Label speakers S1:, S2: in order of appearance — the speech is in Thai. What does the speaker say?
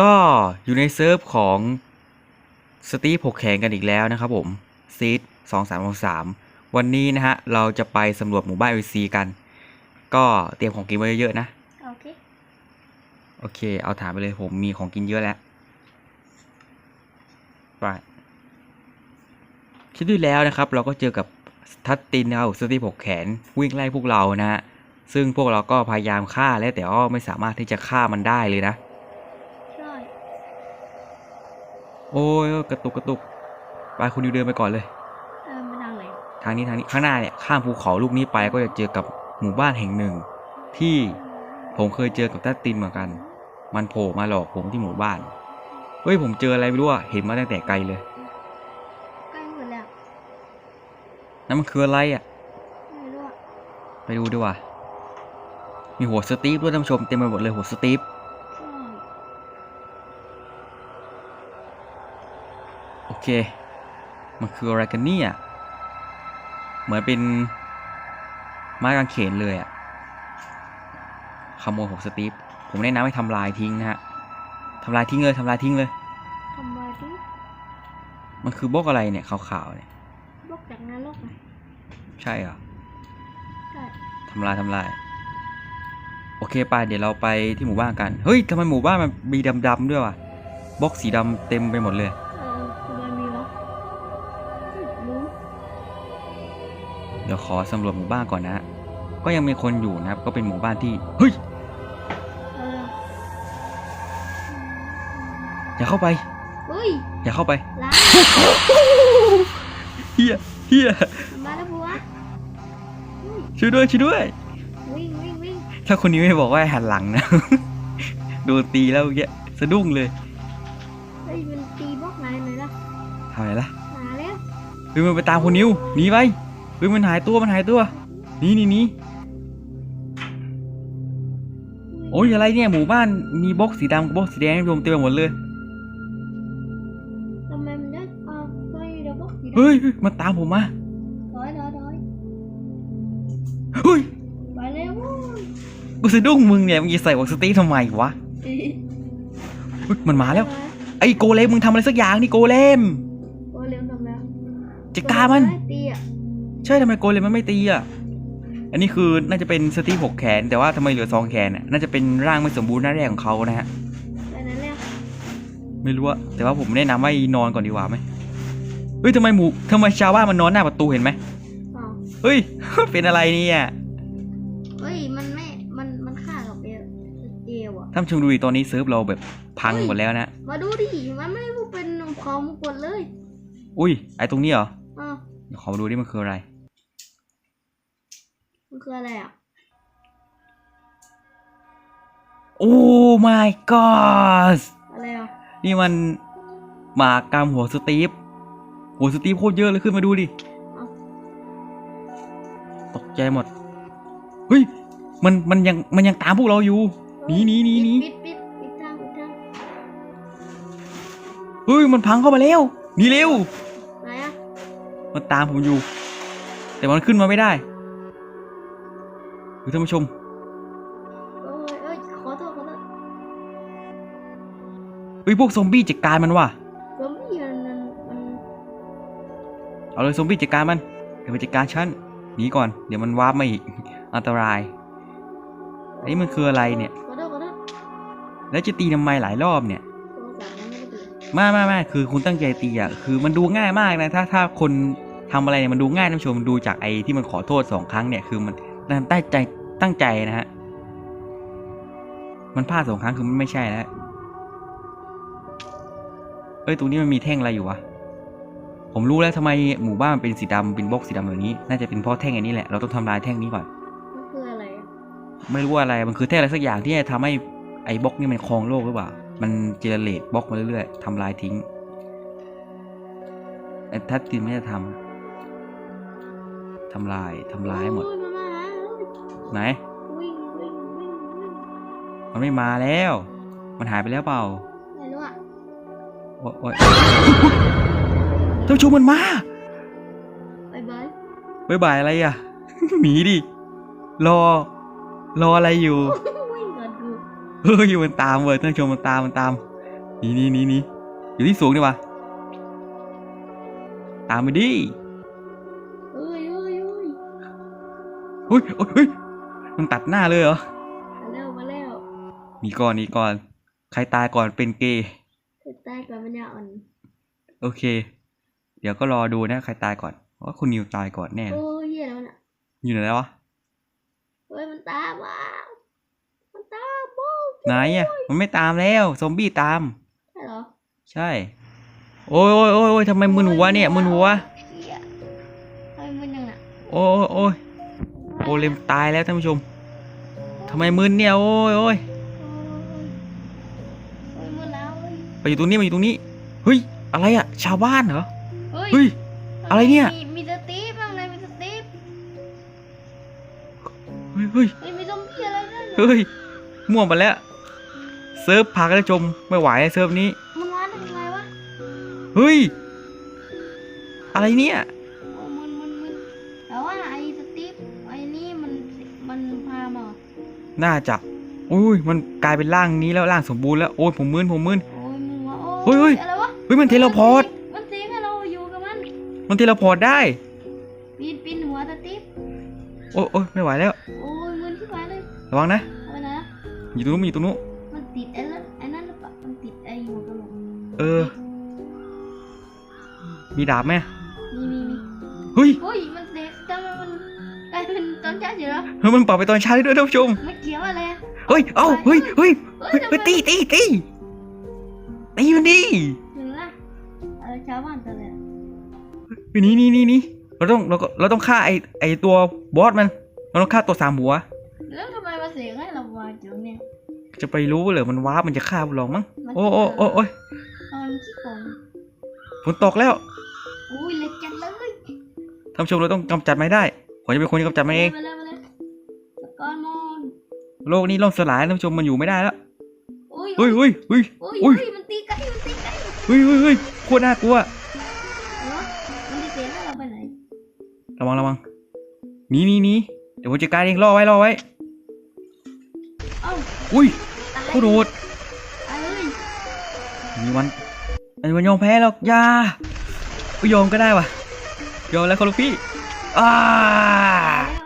S1: ก็อยู่ในเซิร์ฟของสตีฟหกแขงกันอีกแล้วนะครับผมซีดสองสามสามวันนี้นะฮะ เราจะไปสำรวจหมู่บ้านเอซีกัน ก็เตรียมของกินไว้เยอะๆนะ
S2: โอเค
S1: โอเค เอาถามไปเลยผมมีของกินเยอะแล้วไปคลิปที่แล้วนะครับ เราก็เจอกับทัตตินนะครับสตีฟหกแขนวิ่งไล่พวกเรานะฮะซึ่งพวกเราก็พยายามฆ่าแล้วแต่ก็ไม่สามารถที่จะฆ่ามันได้เลยนะ
S2: ใช่
S1: โอ้ยกระตุกกระตุกไปคุณดิวเดินไปก่อนเลย
S2: เออไม่ดังเลย
S1: ทางนี้ทางนี้ข้างหน้าเนี่ยข้ามภูเขาลูกนี้ไปก็จะเจอกับหมู่บ้านแห่งหนึ่ง ที่ผมเคยเจอกับทัตตินเหมือนกัน มันโผล่มาหลอกผมที่หมู่บ้านเฮ้ยผมเจออะไรไม่รู้อะเห็นมาตั้งแต่ไกลเลย
S2: ใกล้หมดแล้ว
S1: นั่นมันคืออะไรอะ
S2: ไม่รู้อะ
S1: ไปดูดีกว่ามีหัวสตีฟด้วยท่านผู้ชมเต็มไปหมดเลยหัวสตีฟ โอเค มันคืออะไรกันเนี่ย เหมือนเป็นไม้กางเขนเลยอะขโมยหัวสตีฟ ผมแนะนำให้ทำลายทิ้งนะฮะทำลายทิ้งเลยทำลายทิ้งเลย
S2: ทำไมดิ
S1: มันคือบล็อกอะไรเนี่ยขาวๆเนี่ย
S2: บล็อกจากนรกไง
S1: ใช่เหรอ
S2: ใช่
S1: ทำลายทำลาย โอเคไปเดี๋ยวเราไปที่หมู่บ้านกัน เฮ้ยทำไมหมู่บ้านมันมีดำๆด้วยวะบล็อกสีดำเต็มไปหมดเลย เดี๋ยวขอสำรวจหมู่บ้านก่อนนะฮะก็ยังมีคนอยู่นะครับ ก็เป็นหมู่บ้านที่ เฮ้ย
S2: เออ
S1: อย่าเข้าไป
S2: เฮ้ย
S1: อย่าเข้าไป
S2: ล้าง
S1: เฮียเฮีย
S2: มาแล้วบัวเฮ้ย
S1: ช่วยด้วยช่วยด้วย
S2: วิ่งวิ่งวิ่ง
S1: ถ้าคนนี้ไม่บอกว่าให้หันหลังนะ โดนตีแล้วเมื่อกี้สะดุ้งเลย
S2: เฮ้ยมันตีบล็อกไหนไหนล่ะ
S1: ทำไมล่ะ
S2: มาแล้ว
S1: เฮ้ยมันไปตามคนนิวหนีไป เฮ้ยมันหายตัวมันหายตัวหนี่นี่นี่โอ้ยอะไรเนี่ยหมู่บ้านมีบล็อกสีดำกับบล็อกสีแดงรวมเต็มไปหมดเลย
S2: ทำไมมันได้เอาเฮ้ยเดี๋ยวบล็อกสีแดง
S1: เฮ้ยเฮ้ยมันตามผมมา
S2: ถอยถอยถอย
S1: เฮ้ย
S2: ไปแล้วโว้ย
S1: กูสะดุ้งมึงเนี่ยมึงจะใส่หมวกสตีฟทำไมวะเฮ้ยมันมาแล้วไอ้โกเลมมึงทำอะไรสักอย่างนี่โกเลม
S2: โอ้เร็วทำแล้ว
S1: จัดการมัน
S2: ตีอะ
S1: ใช่ทำไมโกเลมมันไม่ตีอะ อันนี้คือน่าจะเป็นสตีฟหกแขน แต่ว่าทำไมเหลือสองแขนน่ะน่าจะเป็นร่างไม่สมบูรณ์หน้าแรกของเขานะฮะ
S2: ไปนั้นแล้ว
S1: ไม่รู้อะแต่ว่าผมแนะนำให้นอนก่อนดีกว่าไหมเฮ้ยทำไมหมูทำไมชาวบ้านมันนอนหน้าประตูเห็นไหม
S2: อ๋อ
S1: เฮ้ย เป็นอะไรเนี่ย
S2: เฮ้ย มันไม่ มัน มันฆ่ากับเอลเอวอะ
S1: ท่านผู้ชมดูดิตอนนี้เซิร์ฟเราแบบพังหมดแล้วนะ
S2: มาดูดิ มันไม่รู้เป็นของมงกฎเลย
S1: อุ้ยไอตรงนี้เหรอ
S2: อ๋อ
S1: เดี๋ยวขอดูดิมันคืออะไร
S2: มันคืออะไรอะ
S1: โอ้ my god
S2: อะไรอะ
S1: นี่มันหมากกามหัวสตีฟหัวสตีฟโคตรเยอะเลยขึ้นมาดูดิตกใจหมด เฮ้ย มัน มันยัง มันยังตามพวกเราอยู่ หนีหนีหนีหนี
S2: ปิดปิดปิดทางปิดทาง
S1: เฮ้ย มันพังเข้ามาแล้ว หนีเร็ว
S2: ไหนอะ
S1: มันตามผมอยู่ แต่มันขึ้นมาไม่ได้ ดูท่านผู้ชม
S2: โอ้ยเอ้ยขอโทษขอโทษ
S1: เฮ้ยพวกซอมบี้จัดการมันว่ะ
S2: ซอมบี้มันมันมัน
S1: เอาเลยซอมบี้จัดการมันเดี๋ยวไปจัดการฉันหนีก่อนเดี๋ยวมันวาร์ปมาอีกอันตรายอันนี้มันคืออะไรเนี่ย
S2: ขอโทษขอโทษ
S1: แล้วจะตีทำไมหลายรอบเนี่ย
S2: โทรศัพท์มันไม่ได้เปิด
S1: ไม่ไม่ไม่คือคุณตั้งใจตีอะคือมันดูง่ายมากนะถ้าถ้าคนทำอะไรเนี่ยมันดูง่ายท่านผู้ชมดูจากไอ้ที่มันขอโทษสองครั้งเนี่ยคือมัน ตั้งใจตั้งใจนะฮะ มันพลาดสองครั้งคือมันไม่ใช่แล้วเอ้ยตรงนี้มันมีแท่งอะไรอยู่วะ ผมรู้แล้วทำไมหมู่บ้านมันเป็นสีดำเป็นบล็อกสีดำแบบนี้ น่าจะเป็นเพราะแท่งอันนี้แหละ เราต้องทำลายแท่งนี้ก่อน
S2: มันคืออะไรอะ
S1: ไม่รู้ว่าอะไร มันคือแท่งอะไรสักอย่างที่จะทำให้ไอ้บล็อกนี่มันครองโลกหรือเปล่า มันเจเนเรตบล็อกมาเรื่อยๆทำลายทิ้งไอ้ทัตตินไม่ได้ทำทำลายทำลายให้หมด ไหน
S2: วิ่งวิ่งวิ่งวิ่ง
S1: มันไม่มาแล้ว มันหายไปแล้วเปล่า
S2: ไม่รู้อะ
S1: โอ๊ยโอ๊ยท่านผู้ชมมันมา
S2: บายบาย
S1: บายบายอะไรอะ หนีดิ รอ รออะไรอยู่
S2: วิ่งก่อนกู
S1: เฮ้ยมันตามเว้ยท่านผู้ชมมันตามมันตามนี่นี่นี่นี่อยู่ที่สูงดีวะตามไปดิ
S2: เอ้ยเอ้ยเอ้ย
S1: เฮ้ยเฮ้ยเฮ้ย มันตัดหน้าเลยเหรอ
S2: มาแล้วมาแล้ว
S1: หนีก่อนหนีก่อน ใครตายก่อนเป็นเกย์
S2: เธอตายก่อนมันยาอ่อน
S1: โอเค เดี๋ยวก็รอดูนะใครตายก่อนว่าคุณนิวตายก่อนแน่เลย
S2: โอ้ยเหี้ยแล้วน่ะ
S1: อยู่ไหนแล้ววะ
S2: เฮ้ยมันตามมามันตามบ้ง
S1: ไหนอะมันไม่ตามแล้ว ซอมบี้ตาม
S2: ใช่เหรอ
S1: ใช่ โอ้ยโอ้ยโอ้ยโอ้ยทำไมมึนหัวเนี่ยมึนหัว
S2: เหี้ยเฮ้ยมันยังน่ะ
S1: โอ้ยโอ้ยโอ้ย เลมตายแล้วท่านผู้ชมทำไมมึนเนี่ยโอ้ยโอ้ย
S2: โอ้ยมันแล้วเฮ้ย
S1: ไปอยู่ตรงนี้มาอยู่ตรงนี้เฮ้ยอะไรอะชาวบ้านเหรอ
S2: เฮ้ย
S1: เฮ้ยอะไรเนี่ย
S2: มีมีสตีฟบ้างเลยมีสตีฟ
S1: เฮ้ยเฮ้ย
S2: เฮ้ยมีซอมบี้อะไรด้วย
S1: เฮ้ยม่วงไปแล้วเซิร์ฟพักแล้วชมไม่ไหวเซิร์ฟนี้
S2: มันวาดได้ยังไงวะ
S1: เฮ้ยอะไรเนี่ย
S2: น่า
S1: จะอุ้ยมันกลายเป็นร่างนี้แล้วร่างสมบูรณ์แล้วโอ้ยผมมึนผมมึน
S2: โอ้ยมึงวะ
S1: เฮ้
S2: โอ้
S1: ยเฮ้ย
S2: อะไรวะ
S1: เฮ้ยมันเทเลพอร์ต
S2: มันสิงให้เราอยู่กับมัน
S1: มันเทเลพอร์ตได้
S2: ปีนปีนหัวสตีฟ
S1: โอ้ยโอ้ยไม่ไหวแล้ว
S2: โอ้ยมึนที่ไปเลย
S1: ระวังนะ
S2: เอาไปไหนอะ
S1: อยู่ตรงนู้นอยู่ตรงนู้น
S2: มันติดไอ้นั่นไอ้นั่นหรือเปล่ามันติดไอ้หัวกะโหลก
S1: เออ มีดาบไหม
S2: มีมี อนเช้าเฉยเหรอ
S1: เฮ้ยมันปรับไปตอนเช้าได้ด้วยท่านผู้ชม
S2: ไม่เกี่ยวอะไรอะ
S1: เฮ้ยเอ้าเฮ้ยเฮ้ย
S2: เฮ้ย
S1: เฮ้ย
S2: ทำ
S1: ไป
S2: ไม
S1: ตีตีตีตีมันดิ
S2: ถึงละเออชาวบ้านตัวเลย
S1: ไปนี่นี่นี่นี่เราต้องเราก็เราต้องฆ่าไอไอตัวบอสมัน เราต้องฆ่าตัวสามหัว
S2: แล้วทำไมมาเสียงให้เราวาจังเนี่ย
S1: จะไปรู้เหรอมันว้าร์ปมันจะฆ่าพวกเรามั้ง
S2: มัน
S1: โอ้โอ้โอ้โอ้ย
S2: เอามันขี้โกง
S1: ฝนตกแล้ว
S2: อุ้ยเล็กจังเลย
S1: ท่านผู้ชมเราต้องกำจัดมันให้ได้ ผมจะเป็นคนที่กำจัดมันเอง
S2: มาเลยมาเลยสกอร์มอน
S1: โลกนี้ล่มสลายท่านผู้ชมมันอยู่ไม่ได้แล้ว
S2: อุ้ย
S1: เฮ้ยเฮ้ยเฮ้ย
S2: อุ้ย
S1: อุ้
S2: อุ้
S1: ย
S2: ยมันตีไก่มันตีไก่
S1: เฮ้ยเฮ้ยเฮ้ยโคตรน่ากลัว
S2: เหรอมันจะเสียงให้เราไปไหน
S1: ระวังระวังหนีหนีหนีเดี๋ยวผมจัดการเองรอไว้รอไว้
S2: เอ้า
S1: อุ้ย
S2: ตาย
S1: โคตรโหด
S2: ตายเลย
S1: มีวันอันนี้มันยอมแพ้หรอกอยาไม่ยอมก็ได้ว่ะยอมแล้วครับลูกพี่
S2: 啊！